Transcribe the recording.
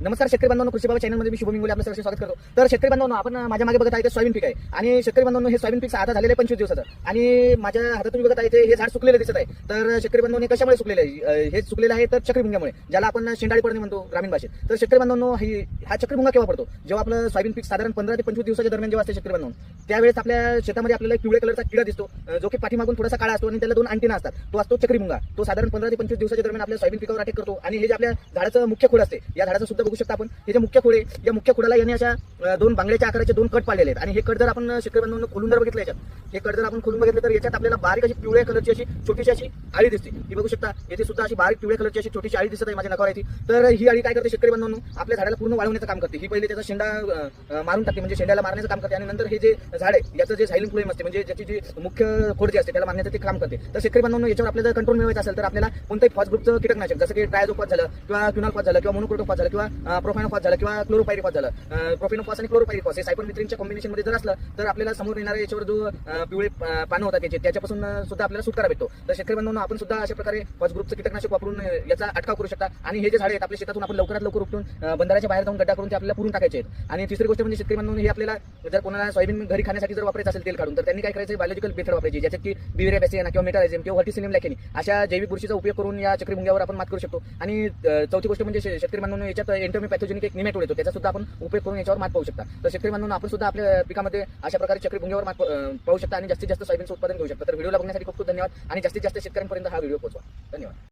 नमस्कार शेतकरी बांधवांनो कृषी बाबा चॅनलमध्ये मी शुभम आपलं सहर्ष स्वागत करतो. तर शेतकरी बांधवांनो आपण माझ्या मागे बघत आहे ते सोयाबीन पीक आहे. आणि शेतकरी बांधवांनो हे सोयाबीन पीक आता झालेलं आहे पंचवीस दिवसाचं. आणि माझ्या हातात तुम्ही बघत आहे ते हे झाड सुकलेलं दिसत आहे. तर शेतकरी बांधवांनी कशामुळे सुकलेलं आहे? हे सुकलेलं आहे तर चक्रीभुंग्यामुळे ज्याला आपण शेंडाळी पडणे म्हणतो ग्रामीण भाषेत. तर शेतकरी बांधवांनो ही हा चक्रीभुंगा केव्हा पडतो? जेव्हा आपलं सोयाबीन पीक साधारण पंधरा ते पंचवीस दिवसाच्या दरम्यान जेव्हा असते शेतकरी बांधवांनो त्यावेळेस आपल्या शेतामध्ये आपल्याला पिवळ्या कलरचा किडा दिसतो. जो की पाठीमागून थोडासा काळा असतो आणि त्याला दोन अंटीना असतात. तो असतो चक्रीभुंगा. तो साधारण पंधरा ते पंचवीस दिवसाच्या दरम्यान आपल्या सोयाबीन पिकावर अटॅक करतो. आणि हे जे आपल्या झाडाचं मुख्य खोड असते या झाडाचं सुद्धा बघू शकता आपण. हे जे मुख्य खोड आहे या मुख्य खोडाला याने अशा दोन बांगड्याच्या आकाराचे दोन कट पाडलेले आहेत. आणि हे कट जर आपण शेतकरी बांधवांनो खोलून जर बघितलं याच्यात हे कट जर आपण खोलून बघितलं तर याच्यात आपल्याला बारीक अशी पिवळ्या कलरची अशी छोटीशी अशी आळी दिसते. ही बघू शकता येथे सुद्धा अशी बारीक पिवळ्या कलरची अशी छोटीशी आळी दिसत आहे माझ्या नकावर येते तर ही आळी काय करते शेतकरी बांधवांनो आपल्या झाडाला पूर्ण वाळवण्याचं काम करते. ही पहिले त्याचा शेंडा मारून टाकते म्हणजे शेंड्याला मारण्याचं काम करते. आणि नंतर हे जे झाड आहे याचं जे सायलिंग फ्लेम असते म्हणजे ज्याची जी मुख्य खोड जी असते त्याला मारण्याचं ते काम करते. तर शेतकरी बांधवांनो याच्यावर आपल्याला कंट्रोल मिळवायचं असेल तर आपल्याला कोणत्याही फॉस ग्रुपचं कीटकनाशक जसं की ट्रायझोफॉस झालं किंवा क्युनॉलफॉस झालं किंवा मोनोक्रोटोफॉस झालं किंवा प्रोफायनोफॉस झालं किंवा क्लोरोपायरिफॉस झालं प्रोफिनोफॉस आणि क्लोरोपायरिफॉस हे सायपरमिथ्रिनच्या कॉम्बिनेशनमध्ये जर असलं तर आपल्याला समोर येणारा याच्यावर जो पिवळे पानं होतात त्याचे त्याच्यापासून सुद्धा आपल्याला सुटकारा भेटतो. तर शेतकरी बांधवांनो आपण सुद्धा अशा प्रकारे फॉस ग्रुपचं कीटकनाशक वापरून याचा अटकाव करू शकता. आणि हे जे झाडे आहेत आपल्या शेतातून आपण लवकरात लवकर उपटून बंधाराच्या बाहेर जाऊन गड्डा करून ते आपल्याला पुरून टाकायचे आहेत. आणि तिसरी गोष्ट म्हणजे शेतकरी बांधवांनो हे आपल्याला जर कोणाला सोयाबीन घरी खाण्यासाठी जर वापरायचं असेल तेल काढून तर त्यांनी काय करायचं बायोलॉजिकल बेथड वापरायची ज्याच्यात की बिवेरिया बॅसियाना किंवा मेटारायझम किंवा व्हर्टिसिनियम लॅकेनी अशा जैविक बुरशीचा उपयोग करून या चक्रीभुंग्यावर आपण मात करू शकतो. आणि चौथी गोष्ट म्हणजे शेतकरी बांधवांनो याच्यात एंटोमी पॅथोजेनिक एक निमेटोड येतो त्याचा सुद्धा आपण उपयोग करून याच्यावर मात पाहू शकता. तर शेतकरी म्हणून आपण सुद्धा आपल्या पिकामध्ये अशा प्रकारे चक्रीभुंग्यावर मात पाहू शकता आणि जास्तीत जास्त सोयाबीनचं उत्पादन घेऊ शकता. तर व्हिडिओला बघण्यासाठी खूप खूप धन्यवाद आणि जास्तीत जास्त शेतकऱ्यांपर्यंत हा व्हिडिओ पोहोचवा. धन्यवाद.